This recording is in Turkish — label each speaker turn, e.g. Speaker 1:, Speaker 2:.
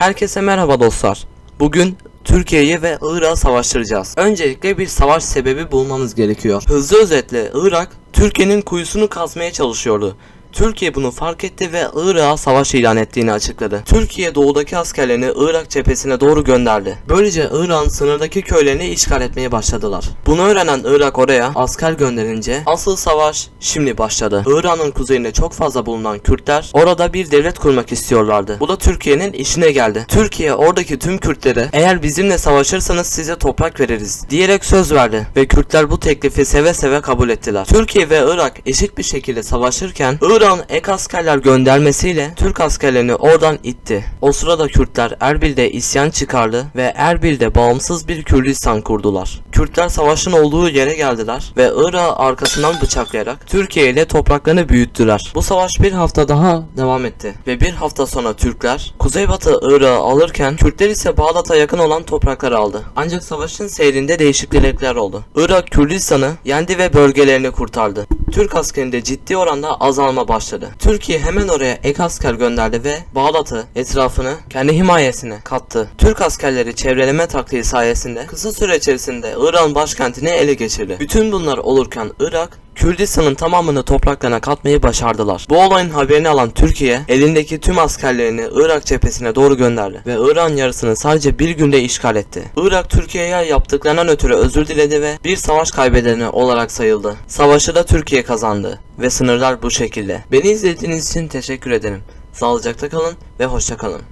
Speaker 1: Herkese merhaba dostlar. Bugün Türkiye'yi ve Irak'ı savaştıracağız. Öncelikle bir savaş sebebi bulmamız gerekiyor. Hızlı özetle Irak Türkiye'nin kuyusunu kazmaya çalışıyordu. Türkiye bunu fark etti ve Irak'a savaş ilan ettiğini açıkladı. Türkiye doğudaki askerlerini Irak cephesine doğru gönderdi. Böylece Irak'ın sınırdaki köylerini işgal etmeye başladılar. Bunu öğrenen Irak oraya asker gönderince asıl savaş şimdi başladı. Irak'ın kuzeyinde çok fazla bulunan Kürtler orada bir devlet kurmak istiyorlardı. Bu da Türkiye'nin işine geldi. Türkiye oradaki tüm Kürtlere eğer bizimle savaşırsanız size toprak veririz diyerek söz verdi ve Kürtler bu teklifi seve seve kabul ettiler. Türkiye ve Irak eşit bir şekilde savaşırken Irak'ın ek askerler göndermesiyle Türk askerlerini oradan itti. O sırada Kürtler Erbil'de isyan çıkardı ve Erbil'de bağımsız bir Kürdistan kurdular. Kürtler savaşın olduğu yere geldiler ve Irak'ı arkasından bıçaklayarak Türkiye ile topraklarını büyüttüler. Bu savaş bir hafta daha devam etti ve bir hafta sonra Türkler Kuzeybatı Irak'ı alırken Kürtler ise Bağdat'a yakın olan toprakları aldı. Ancak savaşın seyrinde değişiklikler oldu. Irak Kürdistan'ı yendi ve bölgelerini kurtardı. Türk askerinde ciddi oranda azalma başladı. Türkiye hemen oraya ek asker gönderdi ve Bağdat'ı etrafını kendi himayesine kattı. Türk askerleri çevreleme taktiği sayesinde kısa süre içerisinde İran başkentini ele geçirdi. Bütün bunlar olurken Irak Kürdistan'ın tamamını topraklarına katmayı başardılar. Bu olayın haberini alan Türkiye elindeki tüm askerlerini Irak cephesine doğru gönderdi ve İran yarısını sadece bir günde işgal etti. Irak Türkiye'ye yaptıklarından ötürü özür diledi ve bir savaş kaybedeni olarak sayıldı. Savaşı da Türkiye kazandı ve sınırlar bu şekilde. Beni izlediğiniz için teşekkür ederim. Sağlıcakla kalın ve hoşça kalın.